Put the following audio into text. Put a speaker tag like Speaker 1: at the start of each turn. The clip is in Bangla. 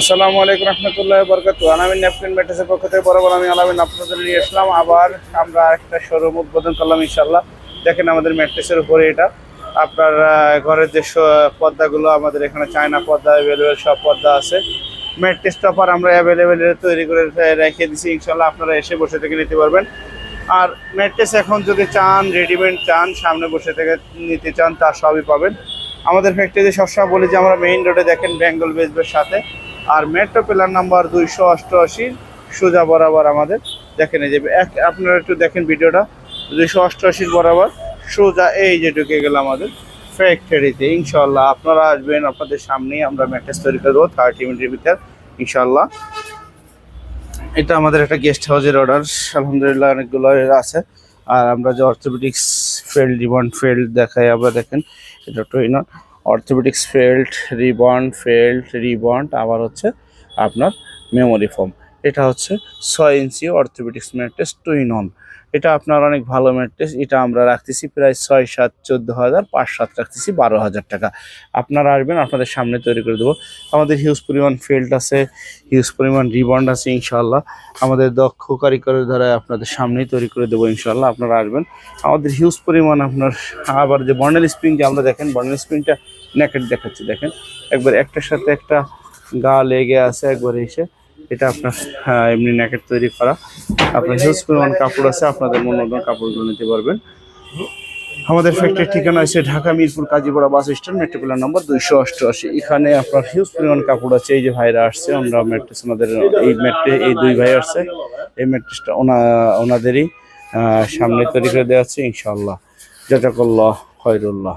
Speaker 1: আসসালামু আলাইকুম রহমতুল্লাহ বরকাত আলামিন ন্যাপকিন ম্যাট্রেসের পক্ষ থেকে বরাবর আমি আলামিন আপনাদের নিয়ে আসলাম। আবার আমরা একটা শোরুম উদ্বোধন করলাম ইনশাল্লাহ দেখেন আমাদের ম্যাট্রেসের উপরে এটা। আপনার ঘরের যে পর্দাগুলো আমাদের এখানে চায়না পর্দা অ্যাভেলেবেল সব পর্দা আছে। ম্যাট্রেস টপার আমরা অ্যাভেলেবেল তৈরি করে রেখে দিছি। ইনশাল্লাহ আপনারা এসে বসে থেকে নিতে পারবেন। আর ম্যাট্রেস এখন যদি চান রেডিমেড চান, সামনে বসে থেকে নিতে চান, তা সবই পাবেন। আমাদের ফ্যাক্টরিতে সবসময় বলি যে, আমরা মেইন রোডে দেখেন বেঙ্গল বেসবের সাথে। আর মেট্রো পিলার নাম্বার দুইশো অষ্টআশি সোজা বরাবর আমাদের। দেখেন এই যে, এক আপনারা একটু দেখেন ভিডিওটা। দুইশো অষ্টআশির বরাবর সোজা এই যে ঢুকে গেল আমাদের ফ্যাক্টরিতে ইনশাল্লাহ আপনারা আসবেন আপনাদের সামনেই, আমরা ম্যাট্রেস তৈরি করে দেবো থার্টি মিনিটের ভিতর ইনশাল্লাহ এটা আমাদের একটা গেস্ট হাউসের অর্ডার আলহামদুলিল্লাহ অনেকগুলো আছে। আর আমরা যে অর্থোপেডিক্স ফেল্ড রিবন ফেল্ড দেখাই, আবার দেখেন, এটা twin orthopaedics felt rebond felt rebond আবার হচ্ছে আপনার মেমোরি ফোম এটা হচ্ছে ছয় ইঞ্চি orthopaedics mattress two in one এটা আপনার অনেক ভালো ম্যাট্রেস এটা আমরা রাখতেছি প্রায় ছয় সাত চোদ্দ হাজার, পাঁচ সাত রাখতেছি বারো হাজার টাকা। আপনারা আসবেন, আপনাদের সামনে তৈরি করে দেবো। আমাদের হিউজ পরিমাণ ফিল্ড আছে হিউজ পরিমাণ রিবন্ড আছে ইনশাল্লাহ আমাদের দক্ষ কারিগরের দ্বারা আপনাদের সামনেই তৈরি করে দেবো ইনশাল্লাহ আপনারা আসবেন। আমাদের হিউজ পরিমাণ আপনার, আবার যে বর্নেল স্প্রিং যে আমরা দেখেন বর্নেল স্প্রিংটা নেকেট দেখাচ্ছি, দেখেন। একবার একটার সাথে একটা গা লেগে আছে, একবার এসে এটা আপনার হ্যাঁ, এমনি ন্যাকেট তৈরি করা। আপনার হিউজ পরিমাণ কাপড় আছে আপনাদের মন মতন কাপড়গুলো নিতে পারবেন। আমাদের ফ্যাক্টরির ঠিকানা আছে ঢাকা মিরপুর কাজীপাড়া বাস স্ট্যান্ড মেট্রোপোলার নম্বর দুইশো অষ্টআশি। এখানে আপনার হিউজ পরিমাণ কাপড় আছে এই যে ভাইরা আসছে আমরা ম্যাট্রেস ওনাদের এই ম্যাট্রে এই দুই ভাই আসছে। এই ম্যাট্রেসটা ওনা ওনাদেরই সামনে তৈরি করে দেওয়া আছে ইনশাল্লাহ জাজাকাল্লাহ খয়রুল্লাহ।